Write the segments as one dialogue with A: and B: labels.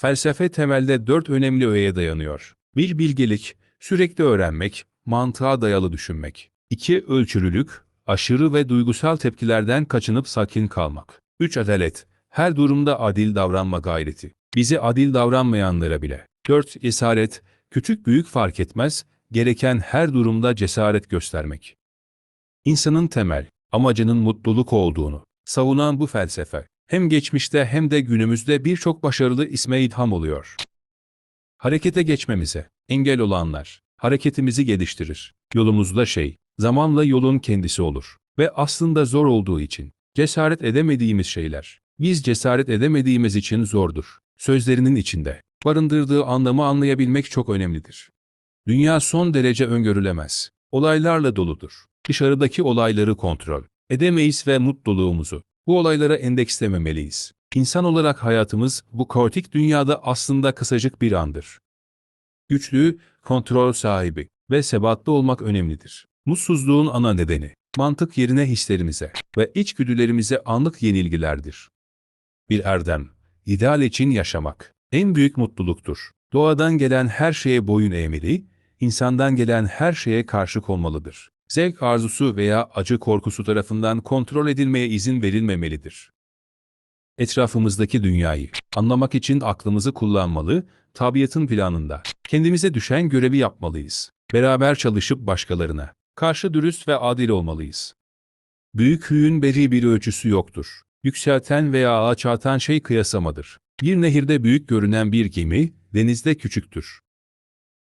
A: Felsefe temelde dört önemli öğeye dayanıyor. 1. Bilgelik, sürekli öğrenmek, mantığa dayalı düşünmek. 2. Ölçülülük, aşırı ve duygusal tepkilerden kaçınıp sakin kalmak. 3. Adalet, her durumda adil davranma gayreti. Bizi adil davranmayanlara bile. 4. Esaret, küçük büyük fark etmez, gereken her durumda cesaret göstermek. İnsanın temel, amacının mutluluk olduğunu savunan bu felsefe, hem geçmişte hem de günümüzde birçok başarılı isme ilham oluyor. Harekete geçmemize engel olanlar, hareketimizi geliştirir. Yolumuzda şey, zamanla yolun kendisi olur. Ve aslında zor olduğu için, cesaret edemediğimiz şeyler, biz cesaret edemediğimiz için zordur. Sözlerinin içinde, barındırdığı anlamı anlayabilmek çok önemlidir. Dünya son derece öngörülemez. Olaylarla doludur. Dışarıdaki olayları kontrol edemeyiz ve mutluluğumuzu bu olaylara endekslememeliyiz. İnsan olarak hayatımız bu kaotik dünyada aslında kısacık bir andır. Güçlü, kontrol sahibi ve sebatlı olmak önemlidir. Mutsuzluğun ana nedeni, mantık yerine hislerimize ve içgüdülerimize anlık yenilgilerdir. Bir erdem, ideal için yaşamak, en büyük mutluluktur. Doğadan gelen her şeye boyun eğmeli, insandan gelen her şeye karşı konmalıdır. Zevk arzusu veya acı korkusu tarafından kontrol edilmeye izin verilmemelidir. Etrafımızdaki dünyayı anlamak için aklımızı kullanmalı, tabiatın planında kendimize düşen görevi yapmalıyız. Beraber çalışıp başkalarına karşı dürüst ve adil olmalıyız. Büyüklüğün beri bir ölçüsü yoktur. Yükselten veya alçaltan şey kıyasamadır. Bir nehirde büyük görünen bir gemi, denizde küçüktür.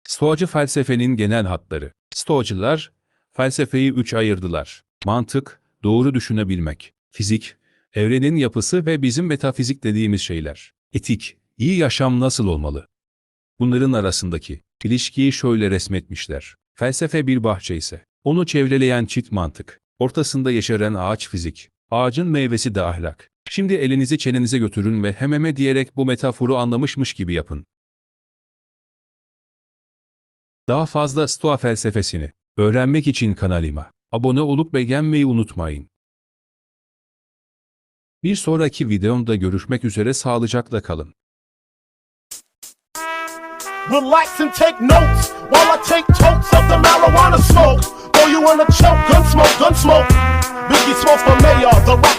A: Stoacı felsefenin genel hatları. Stoacılar, felsefeyi üç ayırdılar. Mantık, doğru düşünebilmek. Fizik, evrenin yapısı ve bizim metafizik dediğimiz şeyler. Etik, iyi yaşam nasıl olmalı? Bunların arasındaki ilişkiyi şöyle resmetmişler. Felsefe bir bahçe ise, onu çevreleyen çit mantık, ortasında yeşeren ağaç fizik, ağacın meyvesi de ahlak. Şimdi elinizi çenenize götürün ve hememe diyerek bu metaforu anlamışmış gibi yapın. Daha fazla Stoa felsefesini öğrenmek için kanalıma abone olup beğenmeyi unutmayın. Bir sonraki videomda görüşmek üzere sağlıcakla kalın.
B: Relax and take notes while I take totes of the marijuana smoke. Throw you in choke, gun smoke, gun smoke. Biggie smokes for mayor, the rap